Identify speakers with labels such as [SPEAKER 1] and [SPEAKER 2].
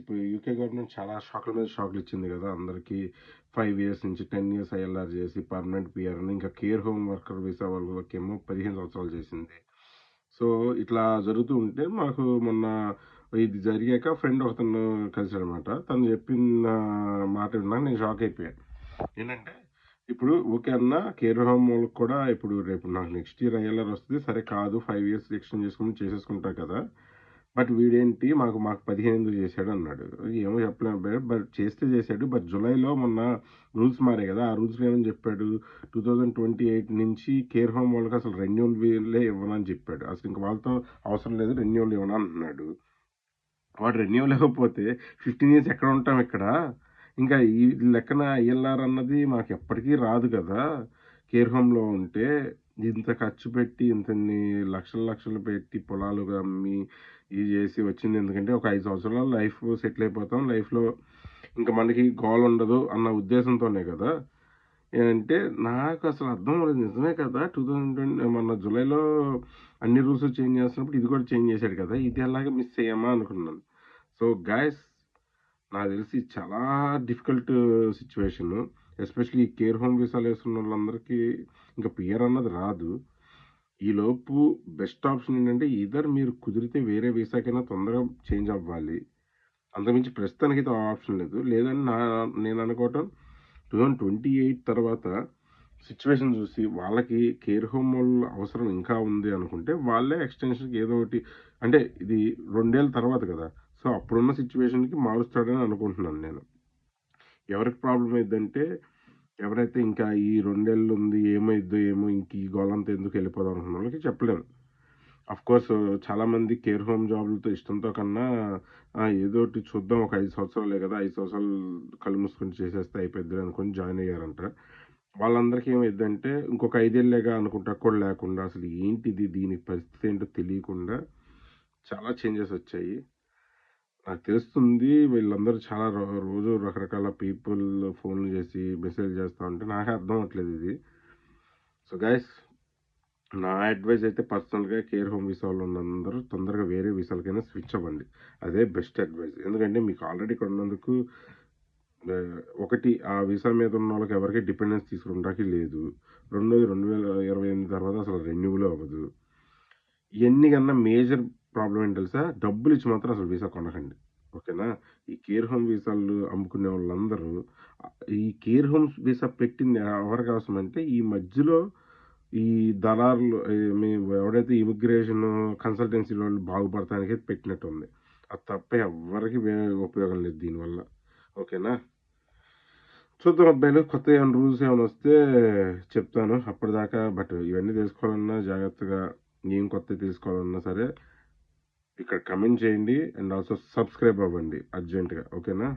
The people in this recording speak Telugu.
[SPEAKER 1] ఇప్పుడు యూకే గవర్నమెంట్ చాలా షాక్ల మీద షాక్ ఇచ్చింది కదా. అందరికీ ఫైవ్ ఇయర్స్ నుంచి టెన్ ఇయర్స్ ఐఎల్ఆర్ చేసి పర్మనెంట్ పిఆర్ అని ఇంకా కేర్ హోమ్ వర్కర్ వీసా వాళ్ళకేమో పదిహేను సంవత్సరాలు చేసింది. సో ఇట్లా జరుగుతూ ఉంటే మాకు మొన్న ఇది జరిగాక ఫ్రెండ్ ఒకతను కలిసాడనమాట తను చెప్పిన మాట విన్నా నేను షాక్ అయిపోయాను. ఏంటంటే ఇప్పుడు ఓకే అన్న కేర్ హోమ్ వాళ్ళకి కూడా ఇప్పుడు రేపు నాకు నెక్స్ట్ ఇయర్ ఐఎల్ఆర్ వస్తుంది. సరే కాదు ఫైవ్ ఇయర్స్ ఎక్స్టెండ్ చేసుకుని చేసేసుకుంటా కదా. బట్ వీడేంటి మాకు మాకు పదిహేను ఎందుకు చేశాడు అన్నాడు. ఏమో చెప్పలేము బట్ చేస్తే చేశాడు బట్ జూలైలో మొన్న రూల్స్ మారే కదా ఆ రూల్స్లో ఏమని చెప్పాడు. టూ థౌజండ్ ట్వంటీ ఎయిట్ నుంచి కేర్ హోమ్ వాళ్ళకి అసలు రెన్యూల్ వీళ్ళే ఇవ్వనని చెప్పాడు. అసలు ఇంక వాళ్ళతో అవసరం లేదు రెన్యూల్ ఇవ్వను అంటున్నాడు వాడు రెన్యూల్ ఇవ్వకపోతే ఫిఫ్టీన్ ఇయర్స్ ఎక్కడ ఉంటాం ఇక్కడ? ఇంకా ఈ లెక్కన ఐఎల్ఆర్ అన్నది మాకు ఎప్పటికీ రాదు కదా. కేర్ హోమ్లో ఉంటే ఇంత ఖర్చు పెట్టి ఇంతన్ని లక్షల లక్షలు పెట్టి పొలాలుగా అమ్మి ఇది చేసి వచ్చింది. ఎందుకంటే ఒక ఐదు సంవత్సరాలు లైఫ్ సెటిల్ అయిపోతాం. లైఫ్లో ఇంకా మనకి గోల్ ఉండదు అన్న ఉద్దేశంతోనే కదా. ఏంటంటే నాకు అసలు అర్థం అవ్వలేదు. నిజమే కదా? టూ థౌజండ్ ట్వంటీ మన జూలైలో అన్ని రూల్స్ చేంజ్ చేస్తున్నప్పుడు ఇది కూడా చేంజ్ చేశాడు కదా? ఇది అలాగే మిస్ అయ్యామా అనుకున్నాను. సో గాయస్ నాకు తెలిసి చాలా difficult situation. Especially care home వీసాలు వేసుకున్న వాళ్ళందరికీ ఇంకా పిఆర్ అన్నది రాదు. ఈలోపు బెస్ట్ ఆప్షన్ ఏంటంటే ఇదర్ మీరు కుదిరితే వేరే వీసాకైనా తొందరగా చేంజ్ అవ్వాలి. అంతకుమించి ప్రస్తుతానికి అయితే ఆప్షన్ లేదు. లేదని నా నేను అనుకోవటం టూ థౌజండ్ ట్వంటీ ఎయిట్ తర్వాత సిచ్యువేషన్ చూసి వాళ్ళకి కేర్ హోమ్ వాళ్ళ అవసరం ఇంకా ఉంది అనుకుంటే వాళ్ళే ఎక్స్టెన్షన్కి ఏదో ఒకటి అంటే ఇది రెండేళ్ళ తర్వాత కదా. సో అప్పుడున్న సిచ్యువేషన్కి మారుస్తాడని అనుకుంటున్నాను నేను. ఎవరికి ప్రాబ్లం అయిందంటే ఎవరైతే ఇంకా ఈ రెండేళ్ళు ఉంది ఏమైద్దో ఏమో ఇంక ఈ గోళంతా ఎందుకు వెళ్ళిపోదాం అనుకున్న వాళ్ళకి చెప్పలేము. అఫ్ కోర్స్ చాలామంది కేర్ హోమ్ జాబ్లతో ఇష్టంతో కన్నా ఏదో ఒకటి చూద్దాం ఒక ఐదు సంవత్సరాలే కదా ఐదు సంవత్సరాలు కళ్ళు మూసుకొని చేసేస్తే అయిపోద్ది అనుకొని జాయిన్ అయ్యారంట. వాళ్ళందరికీ ఏమైందంటే ఇంకొక ఐదేళ్ళేగా అనుకుంటా కూడా లేకుండా అసలు ఏంటిది దీని పరిస్థితి ఏంటో తెలియకుండా చాలా చేంజెస్ వచ్చాయి. నాకు తెలుస్తుంది వీళ్ళందరూ చాలా రో- రోజు రకరకాల పీపుల్ ఫోన్లు చేసి మెసేజ్ చేస్తూ ఉంటే నాకే అర్థం అవ్వట్లేదు ఇది. సో గైస్ నా అడ్వైజ్ అయితే పర్సనల్గా కేర్ హోమ్ వీసాలో వాళ్ళు ఉన్నందరూ తొందరగా వేరే వీసాలకైనా స్విచ్ అవ్వండి. అదే బెస్ట్ అడ్వైజ్ ఎందుకంటే మీకు ఆల్రెడీ ఇక్కడ ఉన్నందుకు ఒకటి ఆ వీసా మీద ఉన్న వాళ్ళకి ఎవరికి డిపెండెన్స్ తీసుకురావడానికి లేదు. రెండోది రెండు వేల ఇరవై ఎనిమిది తర్వాత అసలు రెన్యూవల్ అవ్వదు. ఇవన్నీ కన్నా మేజర్ ప్రాబ్లం ఏంటి తెలుసా? డబ్బులు ఇచ్చి మాత్రం అసలు వీసా కొనకండి. ఓకేనా? ఈ కేర్ హోమ్ వీసాలు అమ్ముకునే వాళ్ళందరూ ఈ కేర్ హోమ్స్ వీసా పెట్టింది ఎవరికి అవసరం అంటే ఈ మధ్యలో ఈ దళారులు మీ ఎవడైతే ఇమిగ్రేషన్ కన్సల్టెన్సీ వాళ్ళు బాగుపడటానికి పెట్టినట్టు ఉంది అది తప్ప ఎవరికి ఉపయోగం లేదు దీనివల్ల. ఓకేనా? చూద్దాం అబ్బాయిలు కొత్త ఏమైనా రూల్స్ ఏమైనా వస్తే చెప్తాను అప్పటిదాకా. బట్ ఇవన్నీ తెలుసుకోవాలన్నా జాగ్రత్తగా ఏం కొత్త తెలుసుకోవాలన్నా సరే ఇక్కడ కమెంట్ చేయండి అండ్ ఆల్సో సబ్స్క్రైబ్ అవ్వండి అర్జెంటుగా ఓకేనా